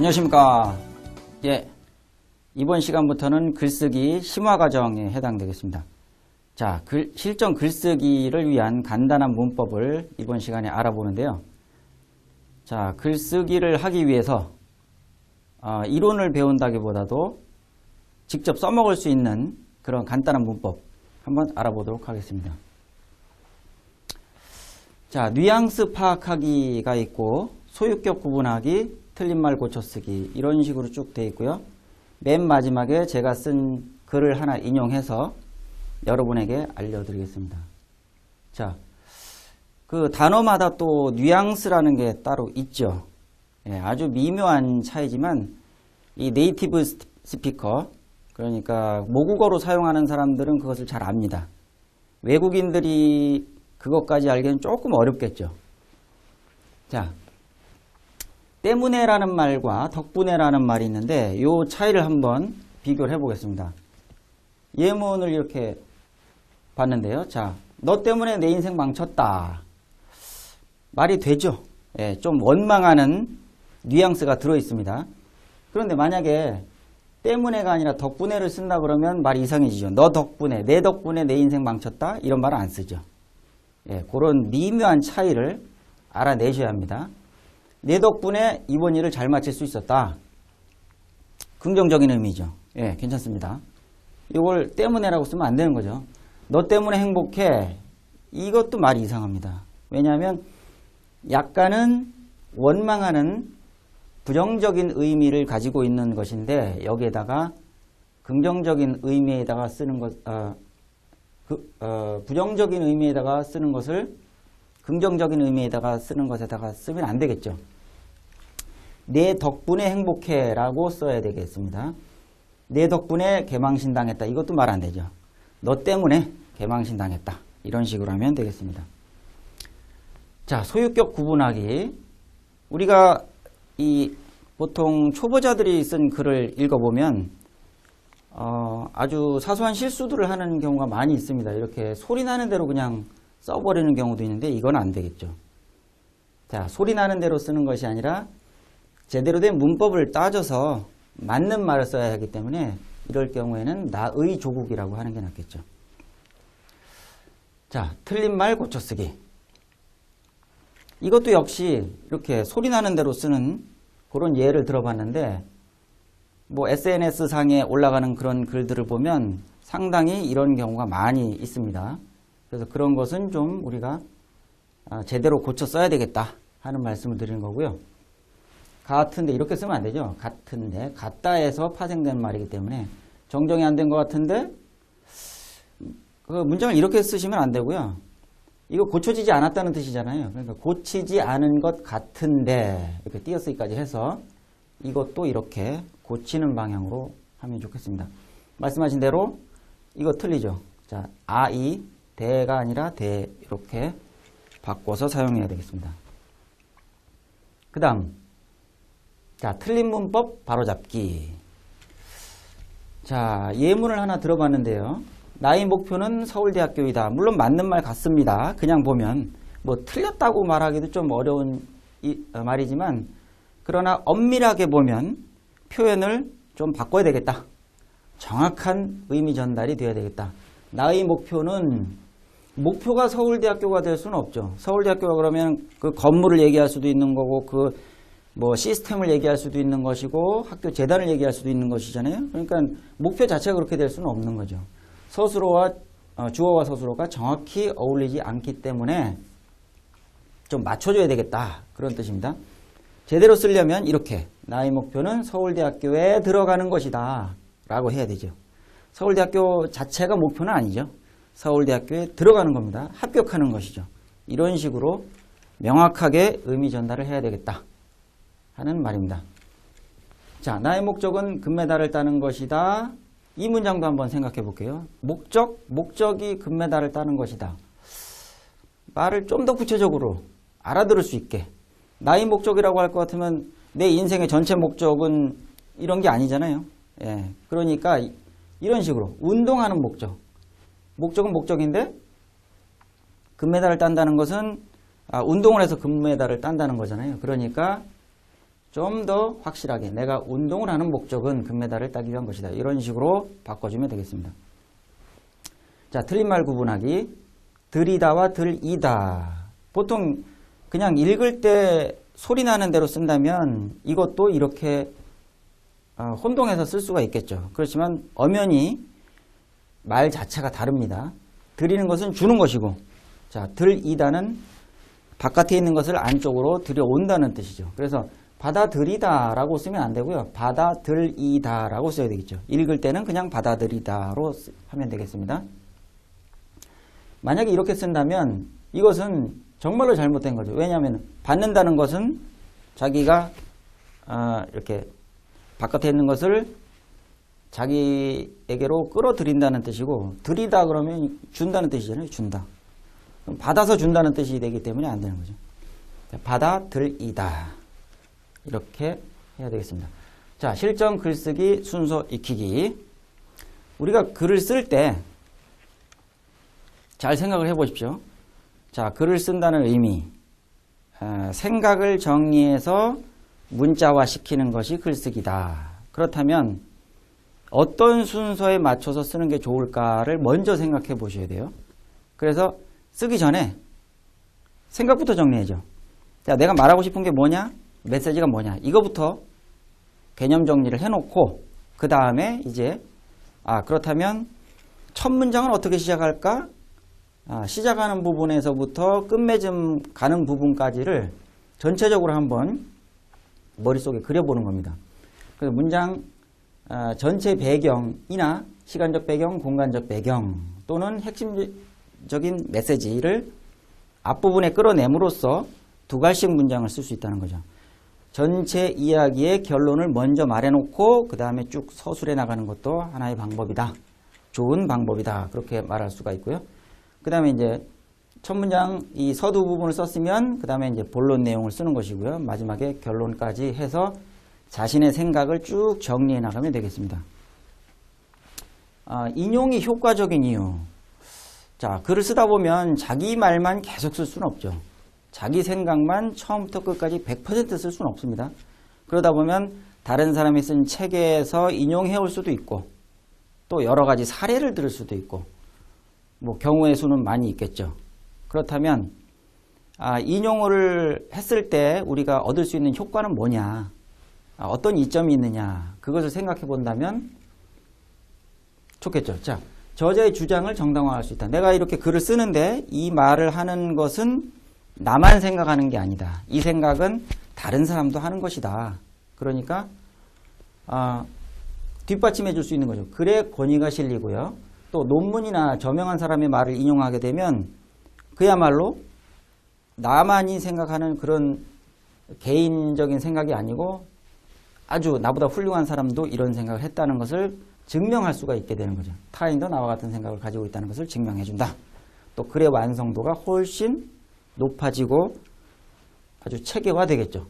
안녕하십니까. 예. 이번 시간부터는 글쓰기 심화 과정에 해당되겠습니다. 자, 글- 실전 글쓰기를 위한 간단한 문법을 이번 시간에 알아보는데요. 자, 글쓰기를 하기 위해서 어, 이론을 배운다기보다도 직접 써먹을 수 있는 그런 간단한 문법 한번 알아보도록 하겠습니다. 자, 뉘앙스 파악하기가 있고 소유격 구분하기, 틀린 말 고쳐 쓰기 이런 식으로 쭉 돼 있고요. 맨 마지막에 제가 쓴 글을 하나 인용해서 여러분에게 알려드리겠습니다. 자, 그 단어마다 또 뉘앙스라는 게 따로 있죠. 예, 아주 미묘한 차이지만 이 네이티브 스- 스피커 그러니까 모국어로 사용하는 사람들은 그것을 잘 압니다. 외국인들이 그것까지 알기는 조금 어렵겠죠. 자, 때문에라는 말과 덕분에라는 말이 있는데 이 차이를 한번 비교를 해보겠습니다. 예문을 이렇게 봤는데요. 자, 너 때문에 내 인생 망쳤다. 말이 되죠. 예, 좀 원망하는 뉘앙스가 들어 있습니다. 그런데 만약에 때문에가 아니라 덕분에를 쓴다 그러면 말이 이상해지죠. 너 덕분에, 내 덕분에 내 인생 망쳤다. 이런 말은 안 쓰죠. 예, 그런 미묘한 차이를 알아내셔야 합니다. 내 덕분에 이번 일을 잘 마칠 수 있었다. 긍정적인 의미죠. 예, 괜찮습니다. 이걸 때문에라고 쓰면 안 되는 거죠. 너 때문에 행복해. 이것도 말이 이상합니다. 왜냐하면 약간은 원망하는 부정적인 의미를 가지고 있는 것인데 여기에다가 긍정적인 의미에다가 쓰는 것, 어, 그, 어, 부정적인 의미에다가 쓰는 것을 긍정적인 의미에다가 쓰는 것에다가 쓰면 안 되겠죠. 내 덕분에 행복해 라고 써야 되겠습니다. 내 덕분에 개망신 당했다. 이것도 말 안 되죠. 너 때문에 개망신 당했다. 이런 식으로 하면 되겠습니다. 자, 소유격 구분하기. 우리가 이 보통 초보자들이 쓴 글을 읽어보면 어, 아주 사소한 실수들을 하는 경우가 많이 있습니다. 이렇게 소리 나는 대로 그냥 써버리는 경우도 있는데 이건 안 되겠죠. 자, 소리 나는 대로 쓰는 것이 아니라 제대로 된 문법을 따져서 맞는 말을 써야 하기 때문에 이럴 경우에는 나의 조국이라고 하는 게 낫겠죠. 자, 틀린 말 고쳐 쓰기. 이것도 역시 이렇게 소리 나는 대로 쓰는 그런 예를 들어봤는데 뭐 SNS 상에 올라가는 그런 글들을 보면 상당히 이런 경우가 많이 있습니다. 그래서 그런 것은 좀 우리가 아, 제대로 고쳐 써야 되겠다 하는 말씀을 드리는 거고요. 같은데 이렇게 쓰면 안 되죠. 같은데 같다에서 파생된 말이기 때문에 정정이 안 된 것 같은데 그 문장을 이렇게 쓰시면 안 되고요. 이거 고쳐지지 않았다는 뜻이잖아요. 그러니까 고치지 않은 것 같은데 이렇게 띄어쓰기까지 해서 이것도 이렇게 고치는 방향으로 하면 좋겠습니다. 말씀하신 대로 이거 틀리죠. 자, 아이 대가 아니라 대 이렇게 바꿔서 사용해야 되겠습니다. 그 다음 자, 틀린 문법 바로잡기. 자, 예문을 하나 들어봤는데요. 나의 목표는 서울대학교이다. 물론 맞는 말 같습니다. 그냥 보면 뭐 틀렸다고 말하기도 좀 어려운 이- 어, 말이지만 그러나 엄밀하게 보면 표현을 좀 바꿔야 되겠다. 정확한 의미 전달이 되어야 되겠다. 나의 목표는 목표가 서울대학교가 될 수는 없죠. 서울대학교가 그러면 그 건물을 얘기할 수도 있는 거고 그 뭐 시스템을 얘기할 수도 있는 것이고 학교 재단을 얘기할 수도 있는 것이잖아요. 그러니까 목표 자체가 그렇게 될 수는 없는 거죠. 서술어와 어, 주어와 서술어가 정확히 어울리지 않기 때문에 좀 맞춰줘야 되겠다 그런 뜻입니다. 제대로 쓰려면 이렇게 나의 목표는 서울대학교에 들어가는 것이다 라고 해야 되죠. 서울대학교 자체가 목표는 아니죠. 서울대학교에 들어가는 겁니다. 합격하는 것이죠. 이런 식으로 명확하게 의미 전달을 해야 되겠다 하는 말입니다. 자, 나의 목적은 금메달을 따는 것이다. 이 문장도 한번 생각해 볼게요. 목적, 목적이 금메달을 따는 것이다. 말을 좀 더 구체적으로 알아들을 수 있게. 나의 목적이라고 할 것 같으면 내 인생의 전체 목적은 이런 게 아니잖아요. 예. 그러니까 이- 이런 식으로 운동하는 목적. 목적은 목적인데 금메달을 딴다는 것은 아, 운동을 해서 금메달을 딴다는 거잖아요. 그러니까 좀 더 확실하게 내가 운동을 하는 목적은 금메달을 따기 위한 것이다. 이런 식으로 바꿔주면 되겠습니다. 자, 틀린 말 구분하기. 들이다와 들이다. 보통 그냥 읽을 때 소리 나는 대로 쓴다면 이것도 이렇게 어, 혼동해서 쓸 수가 있겠죠. 그렇지만 엄연히 말 자체가 다릅니다. 드리는 것은 주는 것이고, 자, 들이다는 바깥에 있는 것을 안쪽으로 들여온다는 뜻이죠. 그래서 받아들이다 라고 쓰면 안 되고요. 받아들이다 라고 써야 되겠죠. 읽을 때는 그냥 받아들이다로 쓰- 하면 되겠습니다. 만약에 이렇게 쓴다면 이것은 정말로 잘못된 거죠. 왜냐하면 받는다는 것은 자기가 아, 이렇게 바깥에 있는 것을 자기에게로 끌어들인다는 뜻이고 들이다 그러면 준다는 뜻이잖아요. 준다. 받아서 준다는 뜻이 되기 때문에 안 되는 거죠. 자, 받아들이다. 이렇게 해야 되겠습니다. 자, 실전 글쓰기 순서 익히기. 우리가 글을 쓸 때 잘 생각을 해 보십시오. 자, 글을 쓴다는 의미. 아, 생각을 정리해서 문자화 시키는 것이 글쓰기다. 그렇다면 어떤 순서에 맞춰서 쓰는 게 좋을까를 먼저 생각해 보셔야 돼요. 그래서 쓰기 전에 생각부터 정리해줘. 자, 내가 말하고 싶은 게 뭐냐? 메시지가 뭐냐? 이거부터 개념 정리를 해놓고 그 다음에 이제 아 그렇다면 첫 문장은 어떻게 시작할까? 아, 시작하는 부분에서부터 끝맺음 가는 부분까지를 전체적으로 한번 머릿속에 그려보는 겁니다. 그래서 문장 아, 전체 배경이나 시간적 배경, 공간적 배경 또는 핵심적인 메시지를 앞부분에 끌어냄으로써 두 갈씩 문장을 쓸 수 있다는 거죠. 전체 이야기의 결론을 먼저 말해놓고 그 다음에 쭉 서술해 나가는 것도 하나의 방법이다. 좋은 방법이다. 그렇게 말할 수가 있고요. 그 다음에 이제 첫 문장 이 서두 부분을 썼으면 그 다음에 이제 본론 내용을 쓰는 것이고요. 마지막에 결론까지 해서 자신의 생각을 쭉 정리해 나가면 되겠습니다. 아, 인용이 효과적인 이유. 자, 글을 쓰다 보면 자기 말만 계속 쓸 수는 없죠. 자기 생각만 처음부터 끝까지 100%쓸 수는 없습니다. 그러다 보면 다른 사람이 쓴 책에서 인용해 올 수도 있고 또 여러 가지 사례를 들을 수도 있고 뭐 경우의 수는 많이 있겠죠. 그렇다면 아, 인용을 했을 때 우리가 얻을 수 있는 효과는 뭐냐? 아, 어떤 이점이 있느냐? 그것을 생각해 본다면 좋겠죠. 자, 저자의 주장을 정당화할 수 있다. 내가 이렇게 글을 쓰는데 이 말을 하는 것은 나만 생각하는 게 아니다. 이 생각은 다른 사람도 하는 것이다. 그러니까 아, 뒷받침해 줄 수 있는 거죠. 글에 권위가 실리고요. 또 논문이나 저명한 사람의 말을 인용하게 되면 그야말로 나만이 생각하는 그런 개인적인 생각이 아니고 아주 나보다 훌륭한 사람도 이런 생각을 했다는 것을 증명할 수가 있게 되는 거죠. 타인도 나와 같은 생각을 가지고 있다는 것을 증명해 준다. 또 글의 완성도가 훨씬 높아지고 아주 체계화 되겠죠.